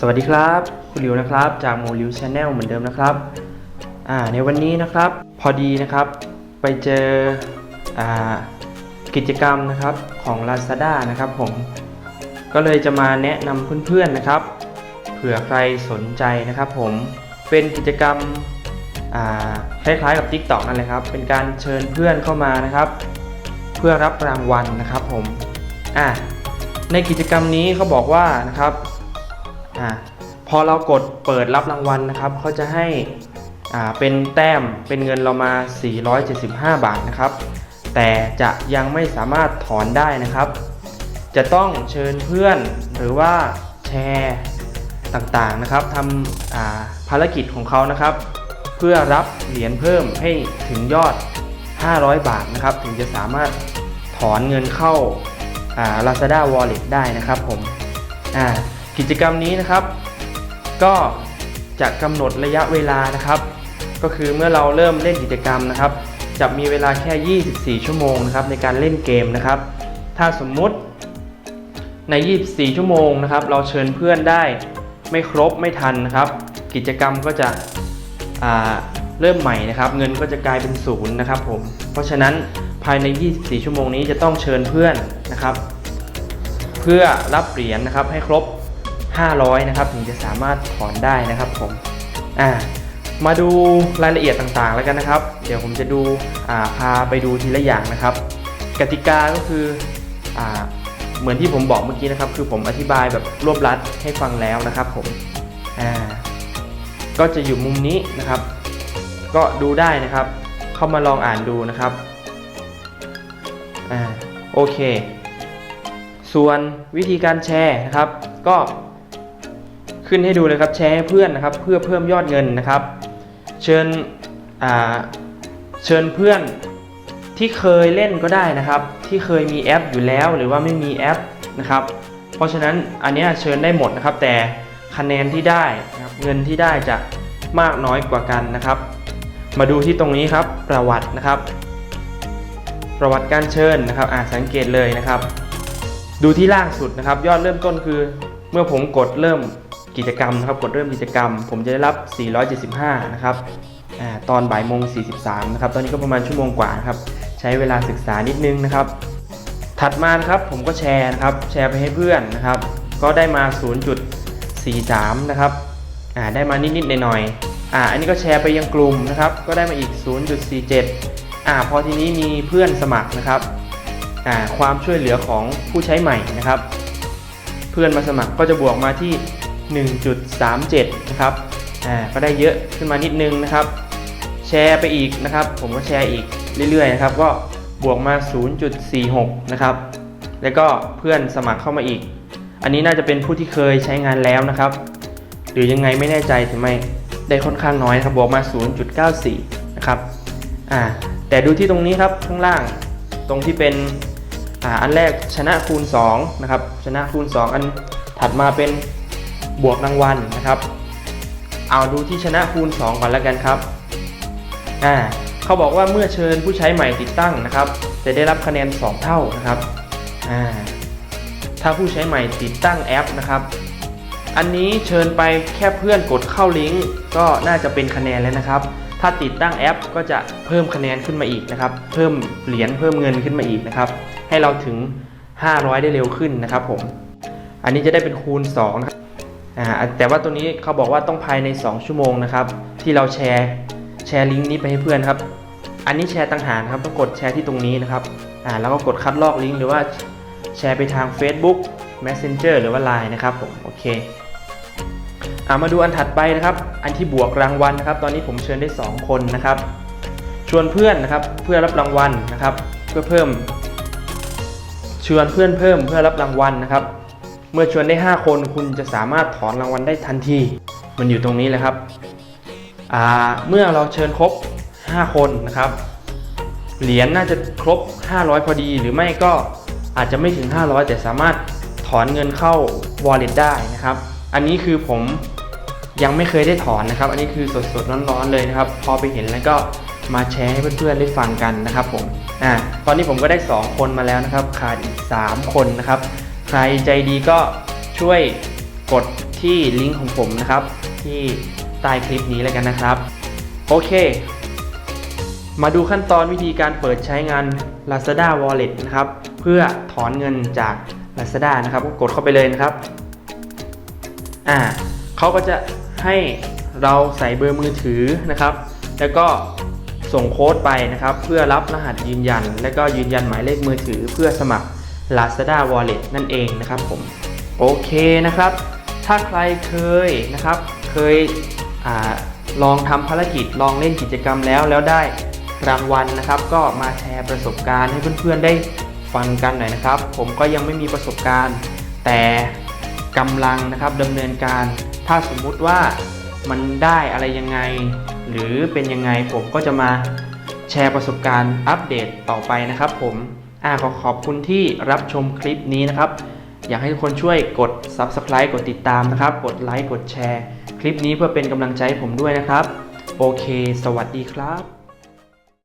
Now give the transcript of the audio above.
สวัสดีครับ คุณหลิวนะครับ จากโมลิวชาแนลเหมือนเดิมนะครับอ่าในวันนี้นะครับ พอดีนะครับ ไปเจออ่ากิจกรรมนะครับของ Lazada นะครับผม ก็เลยจะมาแนะนำเพื่อนๆนะครับ เผื่อใครสนใจนะครับผม เป็นกิจกรรมคล้ายๆกับ TikTok นั่นแหละครับ เป็นการเชิญเพื่อนเข้ามานะครับ เพื่อรับรางวัลนะครับผมอ่าในกิจกรรมนี้เขาบอกว่านะครับ อ่าพอเรากดเปิดรับรางวัลนะครับเขาจะให้อ่าเป็นแต้มเป็นเงินเรามา 475 บาทนะครับ แต่จะยังไม่สามารถถอนได้นะครับ จะต้องเชิญเพื่อนหรือว่าแชร์ต่างๆนะครับทำาภารกิจของเขานะครับ เพื่อรับเหรียญเพิ่มให้ถึงยอด 500 บาทนะครับ ถึงจะสามารถถอนเงินเข้าอ่า Lazada Wallet ได้นะครับผมอ่า กิจกรรมนี้นะครับ ก็จะกำหนดระยะเวลานะครับ ก็คือเมื่อเราเริ่มเล่นกิจกรรมนะครับ จะมีเวลาแค่ 24 ชั่วโมงนะครับในการเล่นเกมนะครับ ถ้าสมมุติใน 24 ชั่วโมงนะครับ เราเชิญเพื่อนได้ไม่ครบไม่ทันนะครับ กิจกรรมก็จะเริ่มใหม่นะครับ เงินก็จะกลายเป็นศูนย์นะครับผม เพราะฉะนั้นภายใน 24 ชั่วโมงนี้จะต้องเชิญเพื่อนนะครับ เพื่อรับเหรียญนะครับให้ครบ 500นะครับถึงจะสามารถถอนได้นะครับผมอ่ามาดูรายละเอียดต่างๆแล้วกันนะครับ เดี๋ยวผมจะดูอ่าพาไปดูทีละอย่างนะครับ กติกาก็คืออ่าเหมือนที่ผมบอกเมื่อกี้นะครับ คือผมอธิบายแบบรวบรัดให้ฟังแล้วนะครับผมอ่าก็จะอยู่มุมนี้นะครับ ก็ดูได้นะครับ เข้ามาลองอ่านดูนะครับอ่าโอเค ส่วนวิธีการแชร์นะครับ ก็ ขึ้นให้ดูเลยครับแชร์ให้เพื่อนนะครับ เพื่อเพิ่มยอดเงินนะครับ เชิญเชิญเพื่อนที่เคยเล่นก็ได้นะครับ ที่เคยมีแอปอยู่แล้วหรือว่าไม่มีแอปนะครับ เพราะฉะนั้นอันนี้เชิญได้หมดนะครับ แต่คะแนนที่ได้นะครับเงินที่ได้จะมากน้อยกว่ากันนะครับ มาดูที่ตรงนี้ครับประวัตินะครับ ประวัติการเชิญนะครับอ่าสังเกตเลยนะครับ ดูที่ล่างสุดนะครับ ยอดเริ่มต้นคือ เมื่อผมกดเริ่ม กิจกรรมนะครับ กดเริ่มกิจกรรม ผมจะได้รับ 475 นะครับอตอนบ่ายโมง 43 นะครับ ตอนนี้ก็ประมาณชั่วโมงกว่าครับ ใช้เวลาศึกษานิดนึงนะครับ ถัดมานะครับผมก็แชร์นะครับ แชร์ไปให้เพื่อนนะครับ ก็ได้มา 0.43 นะครับได้มานิดๆหน่อยๆอ่าอันนี้ก็แชร์ไปยังกลุ่มนะครับ ก็ได้มาอีก 0.47อ่าพอทีนี้มีเพื่อนสมัครนะครับอ่าความช่วยเหลือของผู้ใช้ใหม่นะครับ เพื่อนมาสมัครก็จะบวกมาที่ 1.37 นะครับ อ่า ก็ได้เยอะขึ้นมานิดนึงนะครับ แชร์ไปอีกนะครับ ผมก็แชร์อีกเรื่อยๆนะครับ ก็บวกมา 0.46 นะครับ แล้วก็เพื่อนสมัครเข้ามาอีก อันนี้น่าจะเป็นผู้ที่เคยใช้งานแล้วนะครับ หรือยังไงไม่แน่ใจถึงไม่ได้ค่อนข้างน้อยครับ บวกมา 0.94 นะครับ อ่า แต่ดูที่ตรงนี้ครับ ข้างล่าง ตรงที่เป็น อ่า อันแรกชนะคูณ2นะครับ ชนะคูณ 2 อันถัดมาเป็น บวกรางวัลนะครับ เอาดูที่ชนะคูณ 2 ก่อนแล้วกันครับอ่าเขาบอกว่าเมื่อเชิญผู้ใช้ใหม่ติดตั้งนะครับ จะได้รับคะแนน 2 เท่านะครับอ่าถ้าผู้ใช้ใหม่ติดตั้งแอปนะครับ อันนี้เชิญไปแค่เพื่อนกดเข้าลิงก์ก็น่าจะเป็นคะแนนแล้วนะครับ ถ้าติดตั้งแอปก็จะเพิ่มคะแนนขึ้นมาอีกนะครับ เพิ่มเหรียญเพิ่มเงินขึ้นมาอีกนะครับ ให้เราถึง 500 ได้เร็วขึ้นนะครับผม อันนี้จะได้เป็นคูณ2นะครับ แต่ว่าตัวนี้เขาบอกว่าต้องภายใน 2 ชั่วโมงนะครับ ที่เราแชร์แชร์ลิงก์นี้ไปให้เพื่อนครับ อันนี้แชร์ต่างหากนครับต้องกดแชร์ที่ตรงนี้นะครับอ่าแล้วก็กดคัดลอกลิงก์หรือว่าแชร์ไปทาง Facebook Messenger หรือว่า Line นะครับผมโอเคอามาดูอันถัดไปนะครับ อันที่บวกรางวัลนะครับ ตอนนี้ผมเชิญได้ 2 คนนะครับ ชวนเพื่อนนะครับเพื่อรับรางวัลนะครับ เพื่อเพิ่ม ชวนเพื่อนเพิ่มเพื่อรับรางวัลนะครับ เมื่อชวนได้ 5 คนคุณจะสามารถถอนรางวัลได้ทันที มันอยู่ตรงนี้เลยครับอ่าเมื่อเราเชิญครบ 5 คนนะครับ เหรียญน่าจะครบ 500 พอดีหรือไม่ก็อาจจะไม่ถึง 500 แต่สามารถถอนเงินเข้า wallet ได้นะครับ อันนี้คือผมยังไม่เคยได้ถอนนะครับ อันนี้คือสดๆร้อนๆเลยนะครับ พอไปเห็นแล้วก็มาแชร์ให้เพื่อนๆได้ฟังกันนะครับผม อ่า ตอนนี้ผมก็ได้ 2 คนมาแล้วนะครับ ขาดอีก 3 คนนะครับ ใครใจดีก็ช่วยกดที่ลิงก์ของผมนะครับ ที่ใต้คลิปนี้แล้วกันนะครับ โอเค มาดูขั้นตอนวิธีการเปิดใช้งาน Lazada Wallet นะครับ เพื่อถอนเงินจาก Lazada นะครับก็กดเข้าไปเลยนะครับอ่าเขาก็จะให้เราใส่เบอร์มือถือนะครับ แล้วก็ส่งโค้ดไปนะครับ เพื่อรับรหัสยืนยัน และก็ยืนยันหมายเลขมือถือเพื่อสมัคร Lazada Wallet นั่นเองนะครับผมโอเคนะครับ ถ้าใครเคยนะครับเคยอลองทำภารกิจลองเล่นกิจกรรมแล้วแล้วได้รางวัลนะครับ ก็มาแชร์ประสบการณ์ให้เพื่อนๆได้ฟังกันหน่อยนะครับ ผมก็ยังไม่มีประสบการณ์ แต่กำลังนะครับดำเนินการ ถ้าสมมุติว่ามันได้อะไรยังไง หรือเป็นยังไงผมก็จะมาแชร์ประสบการณ์อัปเดตต่อไปนะครับผม อ่าขอขอบคุณที่รับชมคลิปนี้นะครับ อยากให้ทุกคนช่วยกด Subscribe กดติดตามนะครับ กดไลค์กดแชร์ คลิปนี้เพื่อเป็นกำลังใจให้ผมด้วยนะครับ โอเค สวัสดีครับ